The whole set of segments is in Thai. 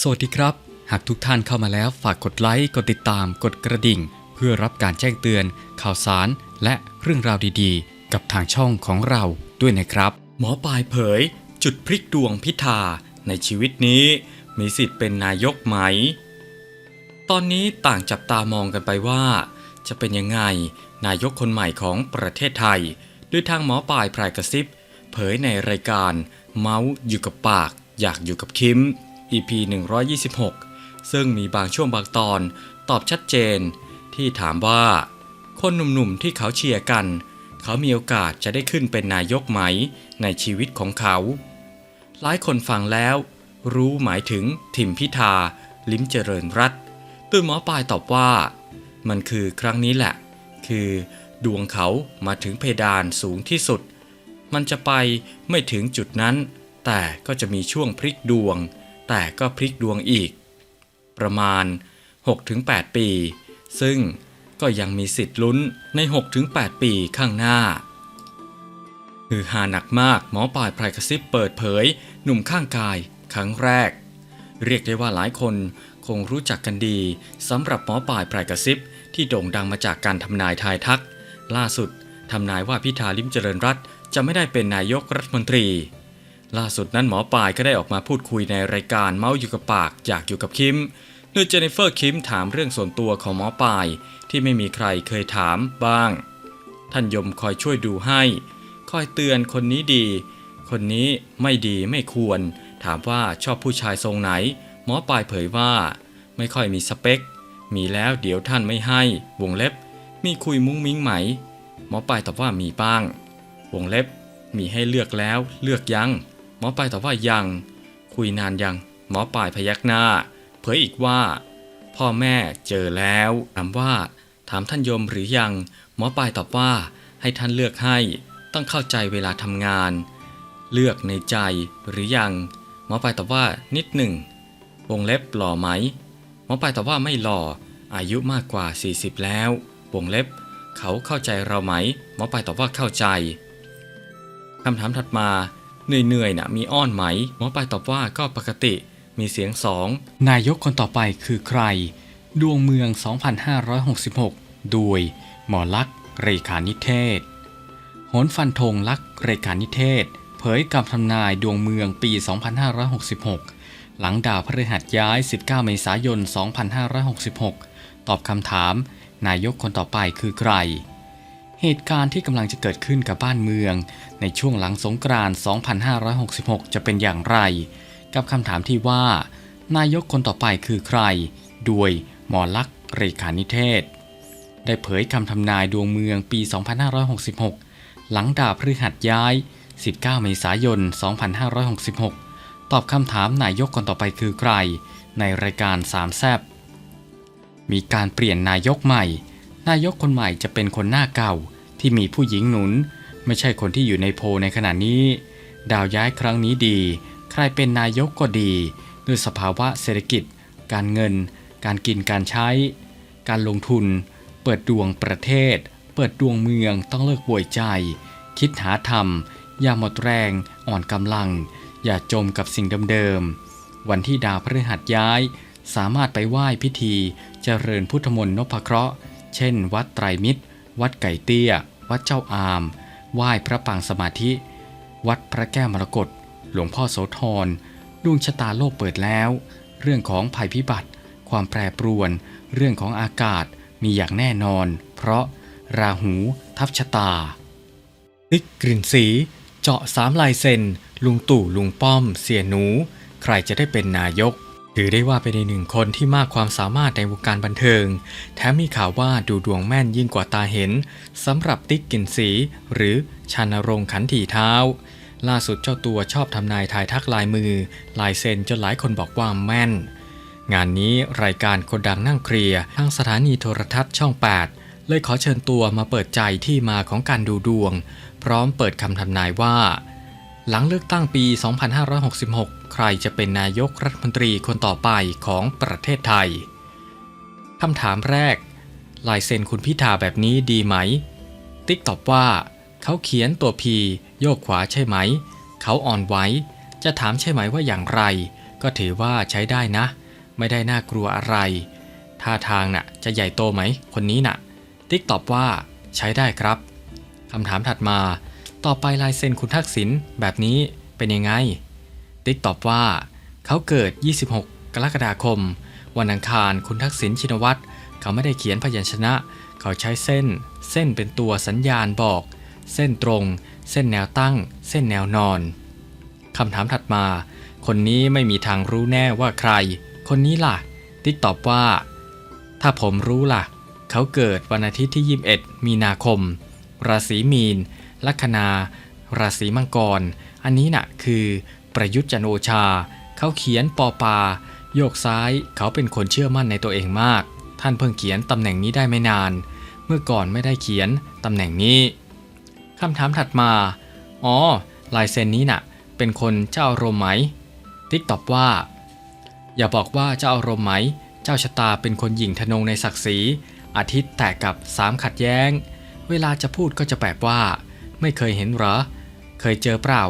สวัสดีครับ หากทุกท่านเข้ามาแล้วฝากกดไลค์ กดติดตาม กดกระดิ่ง เพื่อรับการแจ้งเตือน ข่าวสาร และเรื่องราวดีๆ กับทางช่องของเราด้วยนะครับ หมอปลายเผย จุดพลิกดวงพิธาในชีวิตนี้ มีสิทธิ์เป็นนายกไหม ตอนนี้ต่างจับตามองกันไปว่า จะเป็นยังไงนายกคนใหม่ของประเทศไทย ด้วยทางหมอปลายพรายกระซิบ เผยในรายการเมาส์อยู่กับปาก อยากอยู่กับคิม EP 126 ซึ่งมีบางช่วงบางตอนตอบชัดเจน ที่ถามว่า คนหนุ่มๆที่เขาเชียร์กัน เขามีโอกาสจะได้ขึ้นเป็นนายกไหมในชีวิตของเขา หลายคนฟังแล้ว รู้หมายถึงทิมพิธา ลิ้มเจริญรัตน์โดยหมอปลายตอบว่า มันคือครั้งนี้แหละ คือดวงเขามาถึงเพดานสูงที่สุด มันจะไปไม่ถึงจุดนั้น แต่ก็จะมีช่วงพลิกดวง แต่ก็พลิกดวงอีก ประมาณ 6-8 ปี ซึ่งก็ยังมีสิทธิ์ลุ้นใน 6-8 ปีข้างหน้าคือหาหนักมากหมอปลายไพรกระซิบเปิดเผย หนุ่มข้างกายครั้งแรก เรียกได้ว่าหลายคนคงรู้จักกันดีสำหรับหมอปลายไพรกระซิบที่โด่งดังมาจากการทำนายทายทัก ล่าสุดทำนายว่าพิธาลิมเจริญรัตจะไม่ได้เป็นนายกรัฐมนตรี ล่าสุดนั้นหมอปลายก็ได้ออกมาพูดคุยในรายการเมาส์อยู่กับปากอยากอยู่กับคิมโดยเจเนฟเฟอร์คิมถามเรื่องส่วนตัวของหมอปลายที่ไม่มีใครเคยถามบ้าง ท่านยมคอยช่วยดูให้ คอยเตือนคนนี้ดี คนนี้ไม่ดีไม่ควร ถามว่าชอบผู้ชายทรงไหน หมอปลายเผยว่า ไม่ค่อยมีสเปค มีแล้วเดี๋ยวท่านไม่ให้ วงเล็บ มีคุยมุ้งมิ้งไหม หมอปลายตอบว่ามีบ้าง วงเล็บ มีให้เลือกแล้วเลือกยัง มอปลายตอบว่ายัง คุยนานยัง หมอปลายพยักหน้า เผยอีกว่า พ่อแม่เจอแล้วถามว่า ถามท่านยมหรือยัง หมอปลายตอบว่า ให้ท่านเลือกให้ ต้องเข้าใจเวลาทำงาน เลือกในใจหรือยัง หมอปลายตอบว่านิดหนึ่ง วงเล็บหล่อไหม หมอปลายตอบว่าไม่หล่อ อายุมากกว่า 40 แล้ว วงเล็บ เขาเข้าใจเราไหม หมอปลายตอบว่าเข้าใจคำถามถัดมา เหนื่อยๆนะมีอ้อนไหม หมอปลายตอบว่าก็ปกติมีเสียงสองนายกคนต่อไปคือใคร ดวงเมือง 2566 โดย หมอลักษ์เรขานิเทศโหนฟันธงลักษ์เรขานิเทศ เผยกำทำนายดวงเมืองปี 2566 หลังดาวพฤหัสย้าย 19 เมษายน 2566 ตอบคำถาม นายกคนต่อไปคือใคร เหตุการณ์ที่กำลังจะเกิดขึ้นกับบ้านเมือง ในช่วงหลังสงกรานต์2566 จะเป็นอย่างไร กับคำถามที่ว่า นายกคนต่อไปคือใครด้วยหมอลักษ์เรขานิเทศ ได้เผยคำทำนายดวงเมืองปี 2566 หลังดาพฤหัสย้าย 19 เมษายน 2566 ตอบคำถามนายกคนต่อไปคือใคร ในรายการสามแซบมีการเปลี่ยนนายกใหม่ นายกคนใหม่จะเป็นคนหน้าเก่าที่มีผู้หญิงหนุน ไม่ใช่คนที่อยู่ในโพในขณะนี้ ดาวย้ายครั้งนี้ดี ใครเป็นนายกก็ดี ด้วยสภาวะเศรษฐกิจ การเงิน การกินการใช้ การลงทุน เปิดดวงประเทศ เปิดดวงเมืองต้องเลิกป่วยใจ คิดหาธรรม อย่าหมดแรง อ่อนกำลัง อย่าจมกับสิ่งเดิมๆวันที่ดาวพฤหัสย้าย สามารถไปไหว้พิธีเจริญพุทธมนต์นพเคราะห์ เช่น วัดไตรมิตร วัดไก่เตี้ย วัดเจ้าอาม ไหว้พระปางสมาธิ วัดพระแก้วมรกต หลวงพ่อโสธร ดวงชะตาโลกเปิดแล้ว เรื่องของภัยพิบัติ ความแปรปรวน เรื่องของอากาศมีอย่างแน่นอน เพราะราหูทับชะตาติ๊กกลิ่นสี เจาะสามลายเซ็น ลุงตู่ลุงป้อม เสียหนู ใครจะได้เป็นนายก ถือได้ว่าเป็นในหนึ่งคนที่มากความสามารถในวงการบันเทิง แถมมีข่าวว่าดูดวงแม่นยิ่งกว่าตาเห็นสำหรับติ๊กกลิ่นสี หรือชานรงขันถีเท้า ล่าสุดเจ้าตัวชอบทำนายทายทักลายมือ ลายเซ็นจนหลายคนบอกว่าแม่น งานนี้รายการคนดังนั่งเคลียร์ทางสถานีโทรทัศน์ช่อง 8 เลยขอเชิญตัวมาเปิดใจที่มาของการดูดวง พร้อมเปิดคำทำนายว่า หลังเลือกตั้งปี 2566 ใครจะเป็นนายกรัฐมนตรีคนต่อไปของประเทศไทย คำถามแรก ลายเซ็นคุณพิธาแบบนี้ดีไหม ติ๊กตอบว่า เขาเขียนตัวพีโยกขวาใช่ไหม เขาอ่อนไหวจะถามใช่ไหมว่าอย่างไร ก็ถือว่าใช้ได้นะ ไม่ได้น่ากลัวอะไร ท่าทางน่ะจะใหญ่โตไหม คนนี้น่ะ ติ๊กตอบว่า ใช้ได้ครับ คำถามถัดมา ต่อไปลายเซ็นคุณทักษิณแบบนี้เป็นยังไง ติ๊กตอบว่า เขาเกิด 26 กรกฎาคม วันอังคารคุณทักษิณชินวัตรเขาไม่ได้เขียนพยัญชนะ เขาใช้เส้น เส้นเป็นตัวสัญญาณบอก เส้นตรง เส้นแนวตั้ง เส้นแนวนอนคำถามถัดมา คนนี้ไม่มีทางรู้แน่ว่าใคร คนนี้ล่ะ ติ๊กตอบว่า ถ้าผมรู้ล่ะ เขาเกิดวันอาทิตย์ที่ 21 มีนาคม ราศีมีน ลัคนา ราศีมังกร อันนี้น่ะคือประยุทธ์จันโอชา เขาเขียนปอปา โยกซ้ายเขาเป็นคนเชื่อมั่นในตัวเองมาก ท่านเพิ่งเขียนตำแหน่งนี้ได้ไม่นาน เมื่อก่อนไม่ได้เขียนตำแหน่งนี้คำถามถัดมา อ๋อ ลายเซ็นนี้น่ะ เป็นคนเจ้าอารมณ์ไหม ติ๊กตอบว่า อย่าบอกว่าเจ้าอารมณ์ไหม เจ้าชะตาเป็นคนหยิ่งทนงในศักดิ์ศรีอาทิตย์แตกกับสามขัดแย้ง เวลาจะพูดก็จะแบบว่า ไม่เคยเห็นหรอ เคยเจอเปล่า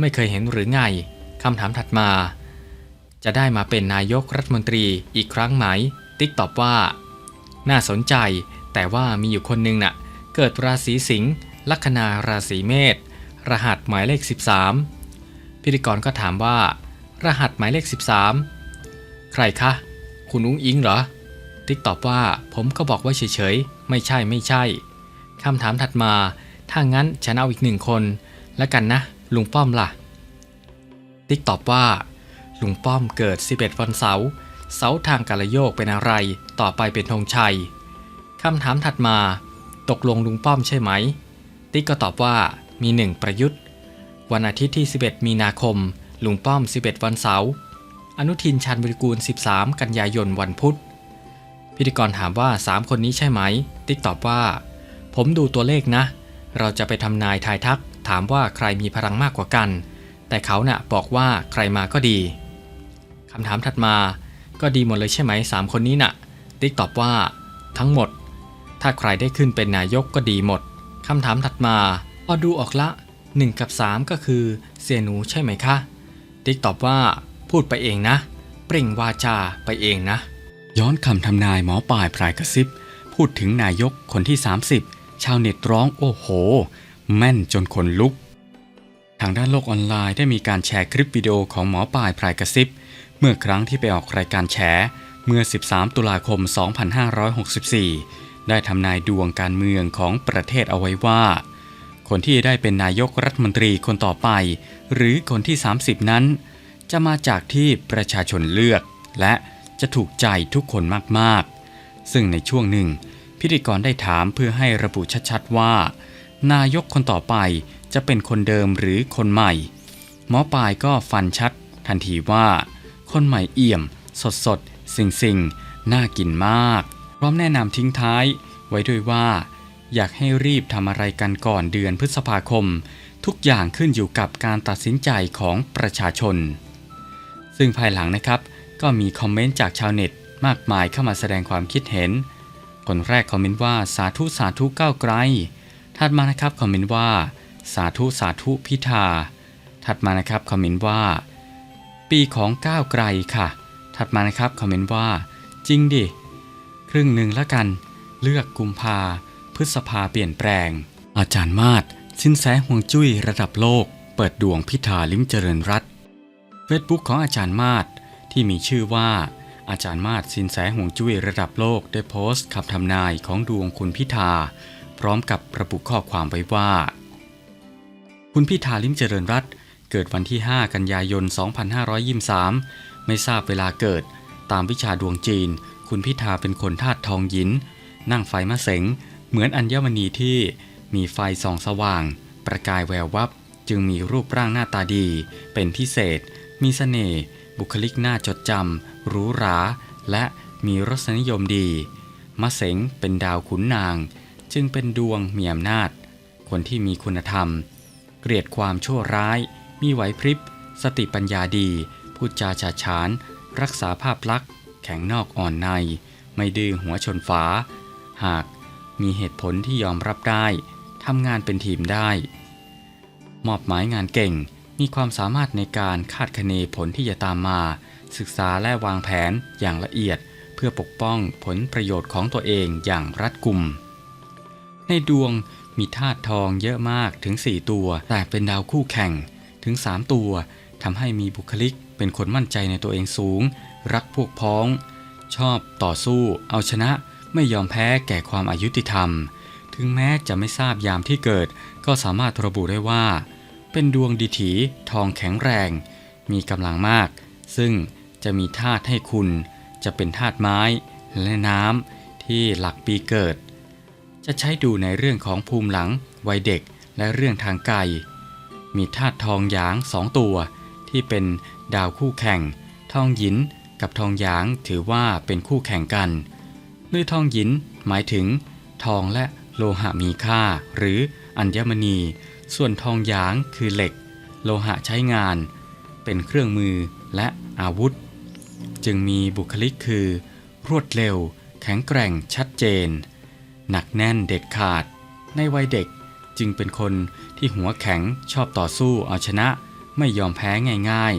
ไม่เคยเห็นหรือไงคำถามถัดมา จะได้มาเป็นนายกรัฐมนตรีอีกครั้งไหม ติ๊กตอบว่า น่าสนใจ แต่ว่ามีอยู่คนหนึ่งน่ะ เกิดราศีสิงห์ลัคนาราศีเมษรหัสหมายเลข 13 พิธีกรก็ถามว่า รหัสหมายเลข 13 ใครคะ คุณอุ้งอิงเหรอ ติ๊กตอบว่าผมก็บอกว่าเฉยๆ ไม่ใช่ไม่ใช่คำถามถัดมา ถ้างั้นฉันเอาอีกหนึ่งคนแล้วกันนะ ลุงป้อมล่ะ ติ๊กตอบว่า ลุงป้อมเกิด 11 วันเสาร์เสาทางกาลโยกเป็นอะไร ต่อไปเป็นธงชัยคำถามถัดมา ตกลงลุงป้อมใช่ไหม ติ๊กก็ตอบว่ามีหนึ่งประยุทธ์ วันอาทิตย์ที่ 11 มีนาคม ลุงป้อม 11 วันเสาร์อนุทินชาญวิรกูล 13 กันยายนวันพุธ พิธีกรถามว่า 3 คนนี้ใช่ไหม ติ๊กตอบว่า ผมดูตัวเลขนะ เราจะไปทำนายทายทัก ถามว่าใครมีพลังมากกว่ากัน แต่เขาน่ะบอกว่าใครมาก็ดีคำถามถัดมา ก็ดีหมดเลยใช่ไหม3คนนี้น่ะติ๊กตอบว่า ทั้งหมด ถ้าใครได้ขึ้นเป็นนายกก็ดีหมดคำถามถัดมาพอดูออกละ 1 กับ 3 ก็คือเสียหนูใช่ไหมคะ ติ๊กตอบว่า พูดไปเองนะ เปล่งวาจาไปเองนะ ย้อนคำทำนายหมอปลายพรายกระซิบ พูดถึงนายกคนที่ 30 ชาวเน็ตร้องโอ้โห แม่นจนขนลุก ทางด้านโลกออนไลน์ได้มีการแชร์คลิปวิดีโอของหมอปลายพรายกระซิบ เมื่อครั้งที่ไปออกรายการแฉเมื่อ 13 ตุลาคม 2564 ได้ทำนายดวงการเมืองของประเทศเอาไว้ว่า คนที่ได้เป็นนายกรัฐมนตรีคนต่อไป หรือคนที่ 30 นั้น จะมาจากที่ประชาชนเลือก และจะถูกใจทุกคนมากๆ ซึ่งในช่วงหนึ่ง พิธีกรได้ถามเพื่อให้ระบุชัดๆว่า นายกคนต่อไปจะเป็นคนเดิมหรือคนใหม่ หมอปลายก็ฟันชัด ทันทีว่า คนใหม่เอี่ยม สดสดๆสิงสิงๆน่ากินมาก พร้อมแนะนำทิ้งท้าย ไว้ด้วยว่า อยากให้รีบทำอะไรกันก่อนเดือนพฤษภาคม ทุกอย่างขึ้นอยู่กับการตัดสินใจของประชาชน ซึ่งภายหลังนะครับ ก็มีคอมเมนต์จากชาวเน็ตมากมายเข้ามาแสดงความคิดเห็น คนแรกคอมเมนต์ว่าสาธุสาธุก้าวไกล ถัดมานะครับคอมเมนต์ว่า สาธุสาธุพิธา ถัดมานะครับคอมเมนต์ว่า ปีของก้าวไกลค่ะ ถัดมานะครับคอมเมนต์ว่า จริงดิ ครึ่งหนึ่งละกัน เลือกกุมภาพฤษภาเปลี่ยนแปลง อาจารย์มาศสินแสห่วงจุ้ยระดับโลก เปิดดวงพิธาลิ้มเจริญรัตเฟซบุ๊กของอาจารย์มาศที่มีชื่อว่า อาจารย์มาศสินแสห่วงจุ้ยระดับโลกได้โพสต์คำทำนายของดวงคุณพิธา พร้อมกับระบุข้อความไว้ว่า คุณพิธาลิมเจริญรัตเกิดวันที่ 5 กันยายน 2523 ไม่ทราบเวลาเกิด ตามวิชาดวงจีน คุณพิธาเป็นคนธาตุทองหยิน นั่งไฟมะเสง เหมือนอัญมณีที่มีไฟส่องสว่าง ประกายแวววับ จึงมีรูปร่างหน้าตาดี เป็นพิเศษ มีเสน่ห์ บุคลิกน่าจดจำ หรูหรา และมีรสนิยมดี มะเสงเป็นดาวขุนนาง จึงเป็นดวงมีอำนาจ คนที่มีคุณธรรม เกลียดความชั่วร้าย มีไหวพริบ สติปัญญาดี พูดจาฉาฉาน รักษาภาพลักษณ์ แข็งนอกอ่อนใน ไม่ดื้อหัวชนฝา หากมีเหตุผลที่ยอมรับได้ทำงานเป็นทีมได้ มอบหมายงานเก่งมีความสามารถในการคาดคะเนผลที่จะตามมา ศึกษาและวางแผนอย่างละเอียดเพื่อปกป้องผลประโยชน์ของตัวเองอย่างรัดกุม ในดวงมีธาตุทองเยอะมากถึง 4 ตัว แต่เป็นดาวคู่แข่งถึง 3 ตัวทำให้มีบุคลิกเป็นคนมั่นใจในตัวเองสูง รักพวกพ้อง ชอบต่อสู้ เอาชนะไม่ยอมแพ้แก่ความอายุติธรรม ถึงแม้จะไม่ทราบยามที่เกิด ก็สามารถระบุได้ว่า เป็นดวงดีถีทองแข็งแรง มีกำลังมาก ซึ่ง จะมีธาตุให้คุณจะเป็นธาตุไม้และน้ำที่หลักปีเกิด จะใช้ดูในเรื่องของภูมิหลังวัยเด็กและเรื่องทางไกลมีธาตุทองหยางสองตัวที่เป็นดาวคู่แข่ง ทองหยินกับทองหยางถือว่าเป็นคู่แข่งกันโดยทองหยินหมายถึง ทองและโลหะมีค่า หรืออัญมณี ส่วนทองหยางคือเหล็ก โลหะใช้งาน เป็นเครื่องมือและอาวุธ จึงมีบุคลิกคือ รวดเร็ว แข็งแกร่งชัดเจน หนักแน่นเด็ดขาด ในวัยเด็กจึงเป็นคนที่หัวแข็งชอบต่อสู้เอาชนะ ไม่ยอมแพ้ง่าย